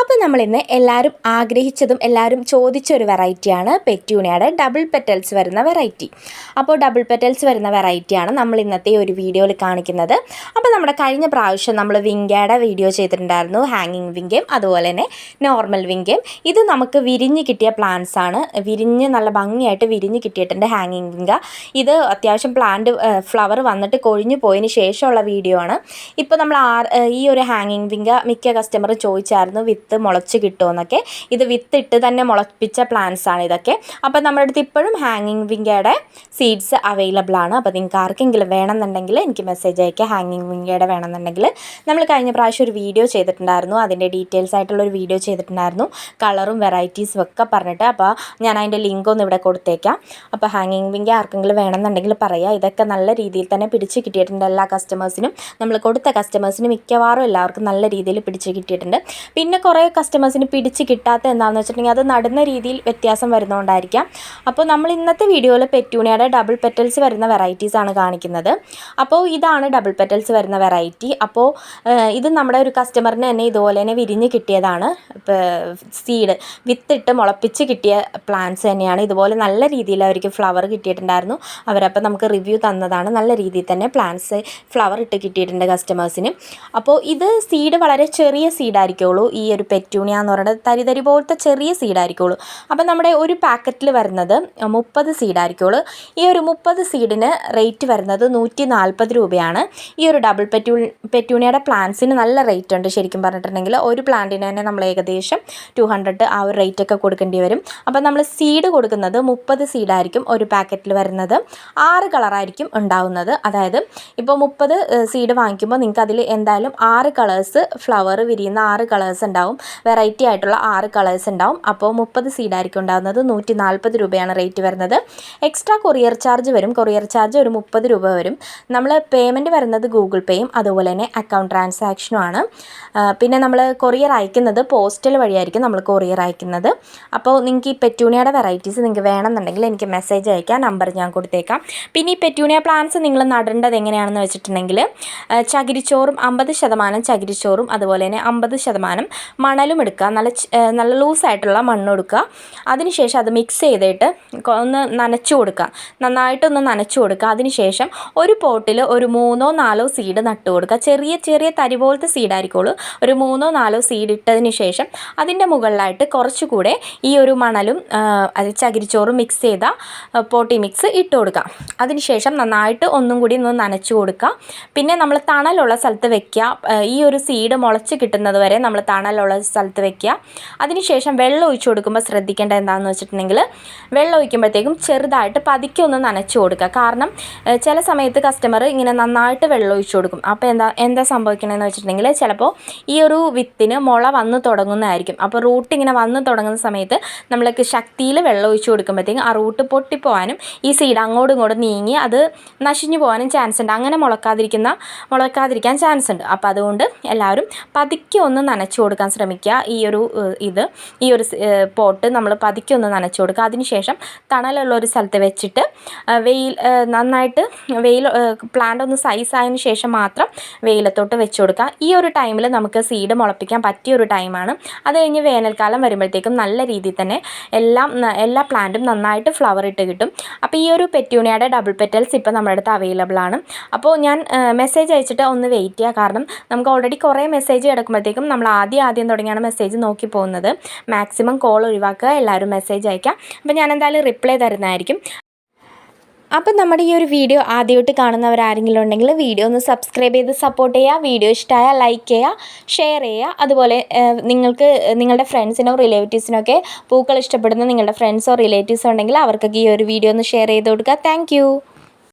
അപ്പോൾ നമ്മളിന്ന് എല്ലാവരും ആഗ്രഹിച്ചതും എല്ലാവരും ചോദിച്ച ഒരു വെറൈറ്റിയാണ് പെറ്റ്യൂണിയുടെ ഡബിൾ പെറ്റൽസ് വരുന്ന വെറൈറ്റി. അപ്പോൾ ഡബിൾ പെറ്റൽസ് വരുന്ന വെറൈറ്റിയാണ് നമ്മൾ ഇന്നത്തെ ഒരു വീഡിയോയിൽ കാണിക്കുന്നത്. അപ്പോൾ നമ്മുടെ കഴിഞ്ഞ പ്രാവശ്യം നമ്മൾ വിങ്കയുടെ വീഡിയോ ചെയ്തിട്ടുണ്ടായിരുന്നു ഹാങ്ങിങ് വിങ്കയും അതുപോലെ തന്നെ നോർമൽ വിങ്കയും. ഇത് നമുക്ക് വിരിഞ്ഞ് കിട്ടിയ പ്ലാന്റ്സ് ആണ്. വിരിഞ്ഞ് നല്ല ഭംഗിയായിട്ട് വിരിഞ്ഞ് കിട്ടിയിട്ടുണ്ട് ഹാങ്ങിങ് വിങ്ക. ഇത് അത്യാവശ്യം പ്ലാന്റ് ഫ്ലവർ വന്നിട്ട് കൊഴിഞ്ഞു പോയതിന് ശേഷമുള്ള വീഡിയോ ആണ്. ഇപ്പോൾ നമ്മൾ ആ ഈ ഒരു ഹാങ്ങിങ് വിങ്ക മിക്ക കസ്റ്റമർ ചോദിച്ചായിരുന്നു വിത്ത് മുളച്ച് കിട്ടുമെന്നൊക്കെ. ഇത് വിത്തിട്ട് തന്നെ മുളപ്പിച്ച പ്ലാന്റ്സ് ആണ് ഇതൊക്കെ. അപ്പോൾ നമ്മുടെ അടുത്ത് ഇപ്പോഴും ഹാങ്ങിങ് വിങ്കയുടെ സീഡ്സ് അവൈലബിൾ ആണ്. അപ്പോൾ നിങ്ങൾക്ക് ആർക്കെങ്കിലും വേണമെന്നുണ്ടെങ്കിൽ എനിക്ക് മെസ്സേജ് അയക്കുക ഹാങ്ങിങ് വിങ്കയുടെ വേണമെന്നുണ്ടെങ്കിൽ. നമ്മൾ കഴിഞ്ഞ പ്രാവശ്യം ഒരു വീഡിയോ ചെയ്തിട്ടുണ്ടായിരുന്നു. അതിന്റെ ഡീറ്റെയിൽസ് ആയിട്ടുള്ള ഒരു വീഡിയോ ചെയ്തിട്ടുണ്ടായിരുന്നു. കളറും വെറൈറ്റീസും ഒക്കെ പറഞ്ഞിട്ട്. അപ്പോൾ ഞാൻ അതിന്റെ ലിങ്ക് ഒന്ന് ഇവിടെ കൊടുത്തേക്കാം. അപ്പോൾ ഹാങ്ങിങ് വിങ്ക ആർക്കെങ്കിലും വേണമെന്നുണ്ടെങ്കിൽ പറയാം. ഇതൊക്കെ നല്ല രീതിയിൽ തന്നെ പിടിച്ച് കിട്ടിയിട്ടുണ്ട് എല്ലാ കസ്റ്റമേഴ്സിനും നമ്മൾ കൊടുത്ത കസ്റ്റമേഴ്സിനും മിക്കവാറും എല്ലാവർക്കും നല്ല രീതിയിൽ പിടിച്ച് കിട്ടിയിട്ടുണ്ട്. പിന്നെ കുറേ കസ്റ്റമേഴ്സിന് പിടിച്ച് കിട്ടാത്ത എന്താണെന്ന് വെച്ചിട്ടുണ്ടെങ്കിൽ അത് നടുന്ന രീതിയിൽ വ്യത്യാസം വരുന്നതുകൊണ്ടായിരിക്കാം അപ്പോൾ നമ്മൾ ഇന്നത്തെ വീഡിയോയിൽ പെറ്റൂണിയുടെ ഡബിൾ പെറ്റൽസ് വരുന്ന വെറൈറ്റീസ് ആണ് കാണിക്കുന്നത്. അപ്പോൾ ഇതാണ് ഡബിൾ പെറ്റൽസ് വരുന്ന വെറൈറ്റി അപ്പോൾ ഇത് നമ്മുടെ ഒരു കസ്റ്റമറിന് തന്നെ ഇതുപോലെ തന്നെ വിരിഞ്ഞ് കിട്ടിയതാണ്. സീഡ് വിത്തിട്ട് മുളപ്പിച്ച് കിട്ടിയ പ്ലാന്റ്സ് തന്നെയാണ്. ഇതുപോലെ നല്ല രീതിയിൽ അവർക്ക് ഫ്ലവർ കിട്ടിയിട്ടുണ്ടായിരുന്നു. അവരപ്പോൾ നമുക്ക് റിവ്യൂ തന്നതാണ്. നല്ല രീതിയിൽ തന്നെ പ്ലാന്റ്സ് ഫ്ലവർ ഇട്ട് കിട്ടിയിട്ടുണ്ട് കസ്റ്റമേഴ്സിന് അപ്പോൾ ഇത് സീഡ് വളരെ ചെറിയ സീഡായിരിക്കുള്ളൂ ഈ ഒരു പെറ്റൂണിയ എന്ന് പറയുന്നത് തരി തരി പോലത്തെ ചെറിയ സീഡായിരിക്കുള്ളൂ. അപ്പം നമ്മുടെ ഒരു പാക്കറ്റിൽ വരുന്നത് മുപ്പത് സീഡായിരിക്കുള്ളൂ. ഈ ഒരു മുപ്പത് സീഡിന് റേറ്റ് വരുന്നത് നൂറ്റി നാൽപ്പത് രൂപയാണ്. ഈ ഒരു ഡബിൾ പെറ്റൂ പെറ്റൂണിയുടെ പ്ലാന്റ്സിന് നല്ല റേറ്റ് ഉണ്ട് ശരിക്കും പറഞ്ഞിട്ടുണ്ടെങ്കിൽ. ഒരു പ്ലാന്റിന് തന്നെ നമ്മൾ ഏകദേശം ടു ഹൺഡ്രഡ് ആ ഒരു റേറ്റ് ഒക്കെ കൊടുക്കേണ്ടി വരും. അപ്പം നമ്മൾ സീഡ് കൊടുക്കുന്നത് മുപ്പത് സീഡായിരിക്കും ഒരു പാക്കറ്റിൽ വരുന്നത്. ആറ് കളറായിരിക്കും ഉണ്ടാവുന്നത്. അതായത് ഇപ്പോൾ മുപ്പത് സീഡ് വാങ്ങിക്കുമ്പോൾ നിങ്ങൾക്ക് അതിൽ എന്തായാലും ആറ് കളേഴ്സ് ഫ്ലവർ വിരിയുന്ന ആറ് കളേഴ്സ് ഉണ്ടാവും. വെറൈറ്റി ആയിട്ടുള്ള ആറ് കളേഴ്സ് ഉണ്ടാവും. അപ്പോൾ മുപ്പത് സീഡായിരിക്കും ഉണ്ടാകുന്നത് നൂറ്റി നാൽപ്പത് രൂപയാണ് റേറ്റ് വരുന്നത്. എക്സ്ട്രാ കൊറിയർ ചാർജ് വരും. കൊറിയർ ചാർജ് ഒരു മുപ്പത് രൂപ വരും. നമ്മൾ പേയ്മെന്റ് വരുന്നത് ഗൂഗിൾ പേയും അതുപോലെ തന്നെ അക്കൗണ്ട് ട്രാൻസാക്ഷനും ആണ്. പിന്നെ നമ്മൾ കൊറിയർ അയക്കുന്നത് പോസ്റ്റൽ വഴിയായിരിക്കും നമ്മൾ കൊറിയർ അയക്കുന്നത്. അപ്പോൾ നിങ്ങൾക്ക് ഈ പെറ്റൂണിയുടെ വെറൈറ്റീസ് നിങ്ങൾക്ക് വേണമെന്നുണ്ടെങ്കിൽ എനിക്ക് മെസ്സേജ് അയക്കാം. നമ്പർ ഞാൻ കൊടുത്തേക്കാം. പിന്നെ ഈ പെറ്റൂണിയ പ്ലാന്റ്സ് നിങ്ങൾ നടേണ്ടത് എങ്ങനെയാണെന്ന് വെച്ചിട്ടുണ്ടെങ്കിൽ ചകിരിച്ചോറും അമ്പത് ശതമാനം ചകിരിച്ചോറും അതുപോലെ തന്നെ അമ്പത് ശതമാനം മണലും എടുക്കുക. നല്ല നല്ല ലൂസായിട്ടുള്ള മണ്ണ് എടുക്കുക അതിനുശേഷം അത് മിക്സ് ചെയ്തിട്ട് ഒന്ന് നനച്ചു കൊടുക്കുക. നന്നായിട്ടൊന്ന് നനച്ചു കൊടുക്കുക. അതിനുശേഷം ഒരു പോട്ടിൽ ഒരു മൂന്നോ നാലോ സീഡ് നട്ടു കൊടുക്കുക. ചെറിയ ചെറിയ തരി പോലത്തെ സീഡായിരിക്കുള്ളൂ ഒരു മൂന്നോ നാലോ സീഡ് ഇട്ടതിന് ശേഷം അതിന്റെ മുകളിലായിട്ട് കുറച്ചുകൂടെ ഈ ഒരു മണലും ചകിരിച്ചോറും മിക്സ് ചെയ്ത പോട്ടി മിക്സ് ഇട്ട് കൊടുക്കുക. അതിനുശേഷം നന്നായിട്ട് ഒന്നും കൂടി ഒന്ന് നനച്ചു കൊടുക്കുക. പിന്നെ നമ്മൾ തണലുള്ള സ്ഥലത്ത് വെക്കുക. ഈ ഒരു സീഡ് മുളച്ച് കിട്ടുന്നത് വരെ നമ്മൾ തണലുള്ള സ്ഥലത്ത് വെക്കുക. അതിനുശേഷം വെള്ളം ഒഴിച്ചു കൊടുക്കുമ്പോൾ ശ്രദ്ധിക്കേണ്ടത് എന്താണെന്ന് വെച്ചിട്ടുണ്ടെങ്കിൽ വെള്ളം ഒഴിക്കുമ്പോഴത്തേക്കും ചെറുതായിട്ട് പതുക്കെ ഒന്ന് നനച്ചു കൊടുക്കുക. കാരണം ചില സമയത്ത് കസ്റ്റമർ ഇങ്ങനെ നന്നായിട്ട് വെള്ളം ഒഴിച്ചു കൊടുക്കും. അപ്പോൾ എന്താ എന്താ സംഭവിക്കണമെന്ന് വെച്ചിട്ടുണ്ടെങ്കിൽ ചിലപ്പോൾ ഈ ഒരു വിത്തിന് മുള വന്ന് തുടങ്ങുന്നതായിരിക്കും. അപ്പോൾ റൂട്ട് ഇങ്ങനെ വന്ന് തുടങ്ങുന്ന സമയത്ത് നമ്മൾക്ക് ശക്തിയിൽ വെള്ളം ഒഴിച്ചു കൊടുക്കുമ്പോഴത്തേക്കും ആ റൂട്ട് പൊട്ടിപ്പോവാനും ഈ സീഡ് അങ്ങോട്ടും ഇങ്ങോട്ടും നീങ്ങി അത് നശിഞ്ഞു പോകാനും ചാൻസ് ഉണ്ട്. അങ്ങനെ മുളക്കാതിരിക്കുന്ന മുളക്കാതിരിക്കാൻ ചാൻസ് ഉണ്ട്. അപ്പോൾ അതുകൊണ്ട് എല്ലാവരും പതുക്കെ ഒന്ന് നനച്ചു കൊടുക്കാൻ ശ്രമിക്കുക. ഈ ഒരു ഇത് ഈ ഒരു പോട്ട് നമ്മൾ പതുക്കെ ഒന്ന് നനച്ചു കൊടുക്കുക. അതിനുശേഷം തണലുള്ള ഒരു സ്ഥലത്ത് വെച്ചിട്ട് വെയിൽ നന്നായിട്ട് വെയിൽ പ്ലാന്റ് ഒന്ന് സൈസ് ആയതിനു ശേഷം മാത്രം വെയിലത്തോട്ട് വെച്ച് കൊടുക്കുക. ഈ ഒരു ടൈമിൽ നമുക്ക് സീഡ് മുളപ്പിക്കാൻ പറ്റിയ ഒരു ടൈമാണ് അത് കഴിഞ്ഞ് വേനൽക്കാലം വരുമ്പോഴത്തേക്കും നല്ല രീതിയിൽ തന്നെ എല്ലാം എല്ലാ പ്ലാന്റും നന്നായിട്ട് ഫ്ലവർ ഇട്ട് കിട്ടും. അപ്പോൾ ഈ ഒരു പെറ്റ്യൂണിയയുടെ ഡബിൾ പെറ്റൽസ് ഇപ്പോൾ നമ്മുടെ അടുത്ത് അവൈലബിൾ ആണ്. അപ്പോൾ ഞാൻ മെസ്സേജ് അയച്ചിട്ട് ഒന്ന് വെയിറ്റ് ചെയ്യുക. കാരണം നമുക്ക് ഓൾറെഡി കുറേ മെസ്സേജ് കിടക്കുമ്പോഴത്തേക്കും നമ്മൾ ആദ്യം ആദ്യം തുടങ്ങിയാണ് മെസ്സേജ് നോക്കി പോകുന്നത്. മാക്സിമം കോൾ ഒഴിവാക്കുക എല്ലാവരും മെസ്സേജ് അയക്കാം അപ്പോൾ ഞാൻ എന്തായാലും റിപ്ലൈ തരുന്നതായിരിക്കും. അപ്പം നമ്മുടെ ഈ ഒരു വീഡിയോ ആദ്യമായിട്ട് കാണുന്നവരാരെങ്കിലും ഉണ്ടെങ്കിൽ വീഡിയോ ഒന്ന് സബ്സ്ക്രൈബ് ചെയ്ത് സപ്പോർട്ട് ചെയ്യുക. വീഡിയോ ഇഷ്ടമായാൽ ലൈക്ക് ചെയ്യുക ഷെയർ ചെയ്യുക. അതുപോലെ നിങ്ങൾക്ക് നിങ്ങളുടെ ഫ്രണ്ട്സിനോ റിലേറ്റീവ്സിനോ ഒക്കെ പൂക്കൾ ഇഷ്ടപ്പെടുന്ന നിങ്ങളുടെ ഫ്രണ്ട്സോ റിലേറ്റീവ്സോ ഉണ്ടെങ്കിൽ അവർക്കൊക്കെ ഈ ഒരു വീഡിയോ ഒന്ന് ഷെയർ ചെയ്ത് കൊടുക്കുക. താങ്ക്